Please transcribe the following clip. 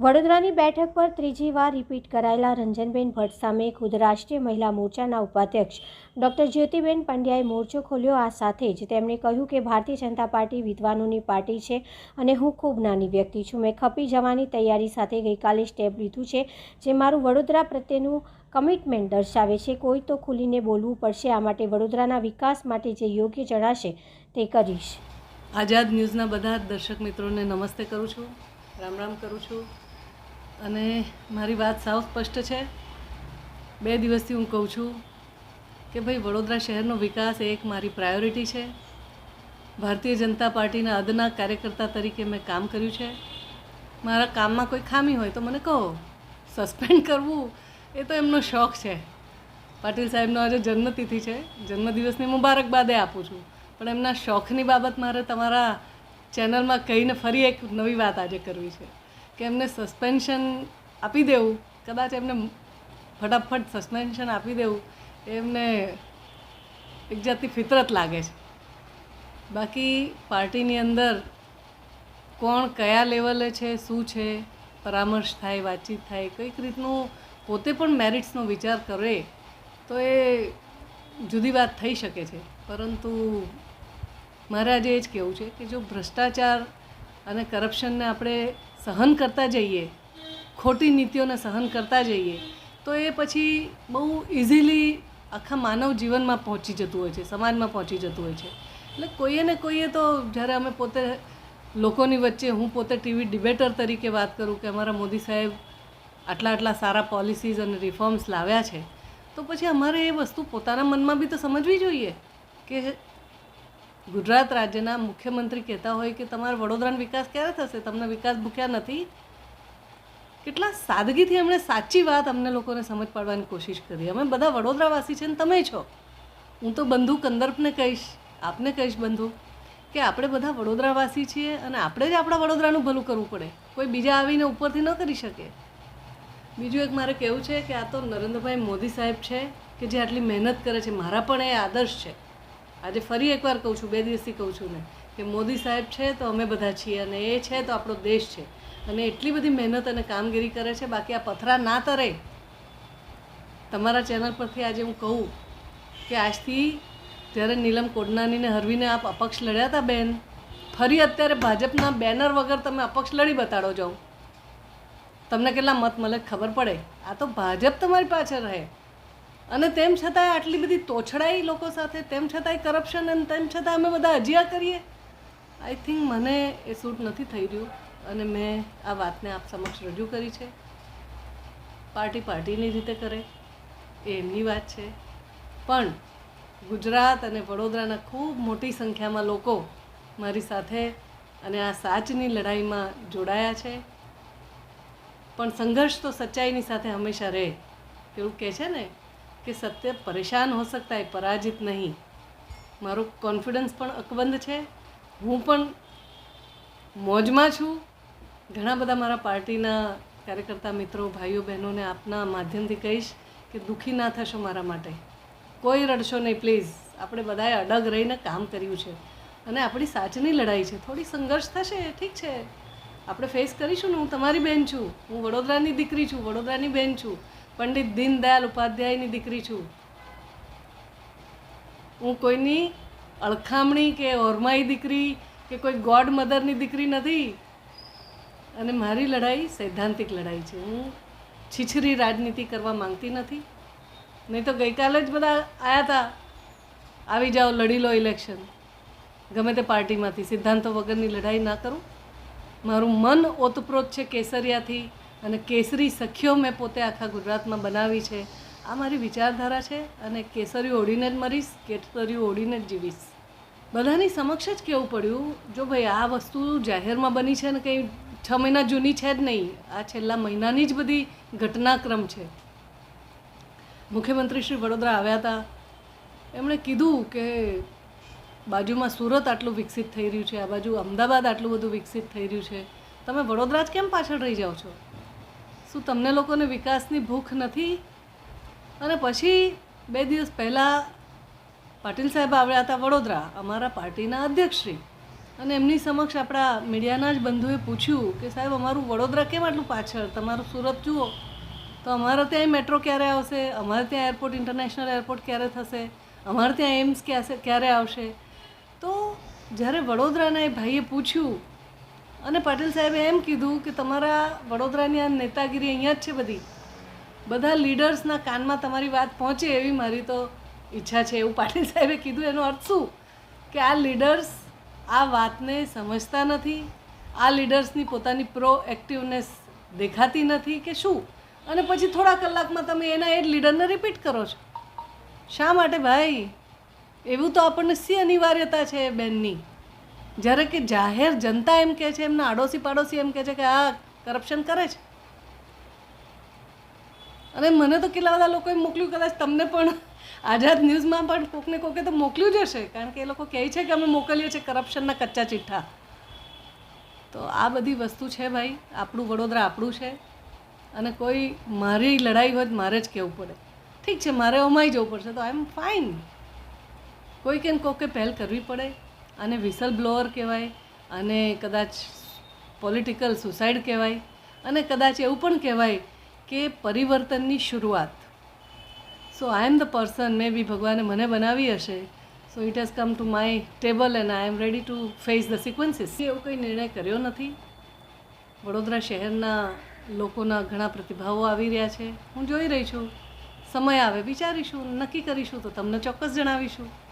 વડોદરાની બેઠક પર ત્રીજી વાર રિપીટ કરાયેલા રંજનબેન ભટ્ટ સામે ખુદ રાષ્ટ્રીય મહિલા મોરચાના ઉપાધ્યક્ષ ડોક્ટર જ્યોતિબેન પંડ્યાએ મોરચો ખોલ્યો. આ સાથે જ તેમણે કહ્યું કે ભારતીય જનતા પાર્ટી વિદ્વાનોની પાર્ટી છે અને હું ખૂબ નાની વ્યક્તિ છું. મેં ખપી જવાની તૈયારી સાથે ગઈકાલે સ્ટેપ લીધું છે, જે મારું વડોદરા પ્રત્યેનું કમિટમેન્ટ દર્શાવે છે. કોઈ તો ખુલીને બોલવું પડશે, આ માટે વડોદરાના વિકાસ માટે જે યોગ્ય જણાશે તે કરીશ. આઝાદ ન્યૂઝના બધા દર્શક મિત્રોને નમસ્તે કરું છું. રામ રામ કરું છું. અને મારી વાત સાવ સ્પષ્ટ છે. બે દિવસથી હું કહું છું કે ભાઈ, વડોદરા શહેરનો વિકાસ એ એક મારી પ્રાયોરિટી છે. ભારતીય જનતા પાર્ટીના અદના કાર્યકર્તા તરીકે મેં કામ કર્યું છે. મારા કામમાં કોઈ ખામી હોય તો મને કહો. સસ્પેન્ડ કરવું એ તો એમનો શોખ છે. પાટીલ સાહેબનો આજે જન્મતિથિ છે. જન્મદિવસની મુબારકબાદે આપું છું. પણ એમના શોખની બાબત મારે તમારા ચેનલમાં કહીને ફરી એક નવી વાત આજે કરવી છે. કે એમને સસ્પેન્શન આપી દેવું. કદાચ એમને ફટાફટ સસ્પેન્શન આપી દેવું. એમને એક જાતની ફિતરત લાગે છે. બાકી પાર્ટીની અંદર કોણ કયા લેવલે છે, શું છે, પરામર્શ થાય, વાતચીત થાય, કંઈક રીતનું પોતે પણ મેરિટ્સનો વિચાર કરે તો એ જુદી વાત થઈ શકે છે. પરંતુ મારે આજે એ જ કહેવું છે કે જો ભ્રષ્ટાચાર અને કરપ્શનને આપણે સહન કરતા જઈએ, ખોટી નીતિઓને સહન કરતા જઈએ, તો એ પછી બહુ ઇઝીલી આખા માનવ જીવનમાં પહોંચી જતું હોય છે, સમાજમાં પહોંચી જતું હોય છે. એટલે કોઈએ ને કોઈએ તો જ્યારે અમે પોતે લોકોની વચ્ચે, હું પોતે ટીવી ડિબેટર તરીકે વાત કરું કે અમારા મોદી સાહેબ આટલા આટલા સારા પોલિસીઝ અને રિફોર્મ્સ લાવ્યા છે, તો પછી અમારે એ વસ્તુ પોતાના મનમાં બી તો સમજવી જોઈએ કે ગુજરાત રાજ્યના મુખ્યમંત્રી કહેતા હોય કે તમારા વડોદરાનો વિકાસ ક્યારે થશે? તમને વિકાસ ભૂખ્યા નથી? કેટલા સાદગીથી એમણે સાચી વાત અમને લોકોને સમજ પાડવાની કોશિશ કરી. અમે બધા વડોદરાવાસી છે ને તમે છો. હું તો બંધુ કંદર્પને કહીશ, આપને કહીશ બંધુ કે આપણે બધા વડોદરાવાસી છીએ અને આપણે જ આપણા વડોદરાનું ભલું કરવું પડે. કોઈ બીજા આવીને ઉપરથી ન કરી શકે. બીજું એક મારે કહેવું છે કે આ તો નરેન્દ્રભાઈ મોદી સાહેબ છે કે જે આટલી મહેનત કરે છે. મારા પણ એ આદર્શ છે. આજે ફરી એકવાર કહું છું, બે દિવસથી કહું છું ને કે મોદી સાહેબ છે તો અમે બધા છીએ અને એ છે તો આપણો દેશ છે. અને એટલી બધી મહેનત અને કામગીરી કરે છે, બાકી આ પથરા ના તરે. તમારા ચેનલ પરથી આજે હું કહું કે આજથી જ્યારે નીલમ કોડનાનીને હરવીને આપ અપક્ષ લડ્યા હતા બેન, ફરી અત્યારે ભાજપના બેનર વગર તમે અપક્ષ લડી બતાડો જાઓ તમને કેટલા મત મળે ખબર પડે? આ તો ભાજપ તમારી પાછળ રહે. અને તેમ છતાંય આટલી બધી તોછડાઈ લોકો સાથે, તેમ છતાંય કરપ્શન અને તેમ છતાં અમે બધા અજિયા કરીએ. આઈ થિંક મને એ સૂટ નથી થઈ રહ્યું અને મેં આ વાતને આપ સમક્ષ રજૂ કરી છે. પાર્ટી પાર્ટીની રીતે કરે, એ એમની વાત છે. પણ ગુજરાત અને વડોદરાના ખૂબ મોટી સંખ્યામાં લોકો મારી સાથે અને આ સાચની લડાઈમાં જોડાયા છે. પણ સંઘર્ષ તો સચ્ચાઈની સાથે હંમેશા રહે, એવું કહે છે ને? કે સત્ય પરેશાન હો સકતા है પરાજિત નહીં. મારું કોન્ફિડન્સ પણ અકબંધ છે. હું પણ મોજમાં છું. ઘણા બધા મારા પાર્ટીના કાર્યકર્તા મિત્રો, ભાઈઓ, બહેનોને આપના માધ્યમથી કહીશ કે દુઃખી ના થશો મારા માટે. કોઈ રડશો નહીં પ્લીઝ આપણે બધાએ અડગ રહીને કામ કર્યું છે. અને આપણી સાચની લડાઈ છે. થોડી સંઘર્ષ થશે, ઠીક છે. આપણે ફેસ કરીશું ને, હું તમારી બહેન છું. હું વડોદરાની દીકરી છું, વડોદરાની બહેન છું. પંડિત દીનદયાલ ઉપાધ્યાયની દીકરી છું. હું કોઈની અળખામણી કે ઓરમાઈ દીકરી કે કોઈ ગોડ મધરની દીકરી નથી. અને મારી લડાઈ સૈદ્ધાંતિક લડાઈ છે. હું છીછરી રાજનીતિ કરવા માંગતી નથી. નહીં તો ગઈકાલે જ બધા આવ્યા હતા આવી જાઓ, લડી લો ઇલેક્શન ગમે તે પાર્ટીમાંથી સિદ્ધાંતો વગરની લડાઈ ના કરું. મારું મન ઓતપ્રોત છે કેસરિયાથી. અને કેસરી સખીઓ મેં પોતે આખા ગુજરાતમાં બનાવી છે. આ મારી વિચારધારા છે અને કેસરી ઓઢીને જ મરીશ કેસરી ઓઢીને જ જીવીશ. બધાની સમક્ષ જ કહેવું પડ્યું, જો ભાઈ આ વસ્તુ જાહેરમાં બની છે ને કંઈ છ મહિના જૂની છે જ નહીં, આ છેલ્લા મહિનાની જ બધી ઘટનાક્રમ છે. મુખ્યમંત્રી શ્રી વડોદરા આવ્યા હતા. એમણે કીધું કે બાજુમાં સુરત આટલું વિકસિત થઈ રહ્યું છે, આ બાજુ અમદાવાદ આટલું બધું વિકસિત થઈ રહ્યું છે. તમે વડોદરા જ કેમ પાછળ રહી જાઓ છો? શું તમને લોકોને વિકાસની ભૂખ નથી? અને પછી બે દિવસ પહેલાં પાટીલ સાહેબ આવ્યા હતા વડોદરા, અમારા પાર્ટીના અધ્યક્ષશ્રી. અને એમની સમક્ષ આપણા મીડિયાના જ બંધુએ પૂછ્યું કે સાહેબ, અમારું વડોદરા કેમ આટલું પાછળ? તમારું સુરત જુઓ. તો અમારે ત્યાં મેટ્રો ક્યારે આવશે? અમારે ત્યાં એરપોર્ટ, ઇન્ટરનેશનલ એરપોર્ટ ક્યારે થશે? અમારે ત્યાં એમ્સ ક્યારે આવશે? તો જ્યારે વડોદરાના એ ભાઈએ પૂછ્યું અને પાટીલ સાહેબે એમ કીધું કે તમારા વડોદરાની આ નેતાગીરી અહીંયા જ છે બધી. બધા લીડર્સના કાનમાં તમારી વાત પહોંચે એવી મારી તો ઈચ્છા છે. એવું પાટીલ સાહેબે કીધું. એનો અર્થ શું? કે આ લીડર્સ આ વાતને સમજતા નથી. આ લીડર્સની પોતાની પ્રો એક્ટિવનેસ દેખાતી નથી કે શું? અને પછી થોડા કલાકમાં તમે એના એ જ લીડરને રિપીટ કરો છો. શા માટે ભાઈ? એવું તો આપણને સી અનિવાર્યતા છે બેનની? જ્યારે કે જાહેર જનતા એમ કહે છે, એમના આડોશી પાડોશી એમ કહે છે કે આ કરપ્શન કરે છે. અને મને તો કેટલા બધા લોકોએ મોકલ્યું, કદાચ તમને પણ આઝાદ ન્યૂઝમાં પણ કોકને કોકે તો મોકલ્યું જ હશે, કારણ કે એ લોકો કહે છે કે અમે મોકલીએ છીએ કરપ્શનના કચ્ચા ચિઠ્ઠા. તો આ બધી વસ્તુ છે ભાઈ, આપણું વડોદરા આપણું છે, અને કોઈ મારી લડાઈ હોય મારે જ કહેવું પડે. ઠીક છે, મારે અમાઈ જવું પડશે, તો આઈ એમ ફાઇન કોઈ કે કોકે પહેલ કરવી પડે. અને વિસલ બ્લોઅર કહેવાય, અને કદાચ પોલિટિકલ સુસાઇડ કહેવાય, અને કદાચ એવું પણ કહેવાય કે પરિવર્તનની શરૂઆત. સો આઈ એમ ધ પર્સન મે બી ભગવાને મને બનાવી હશે. So it has come to my table and I am ready to face the sequences એવું કંઈ નિર્ણય કર્યો નથી. વડોદરા શહેરના લોકોના ઘણા પ્રતિભાવો આવી રહ્યા છે. હું જોઈ રહી છું. સમય આવે, વિચારીશું, નક્કી કરીશું, તો તમને ચોક્કસ જણાવીશું.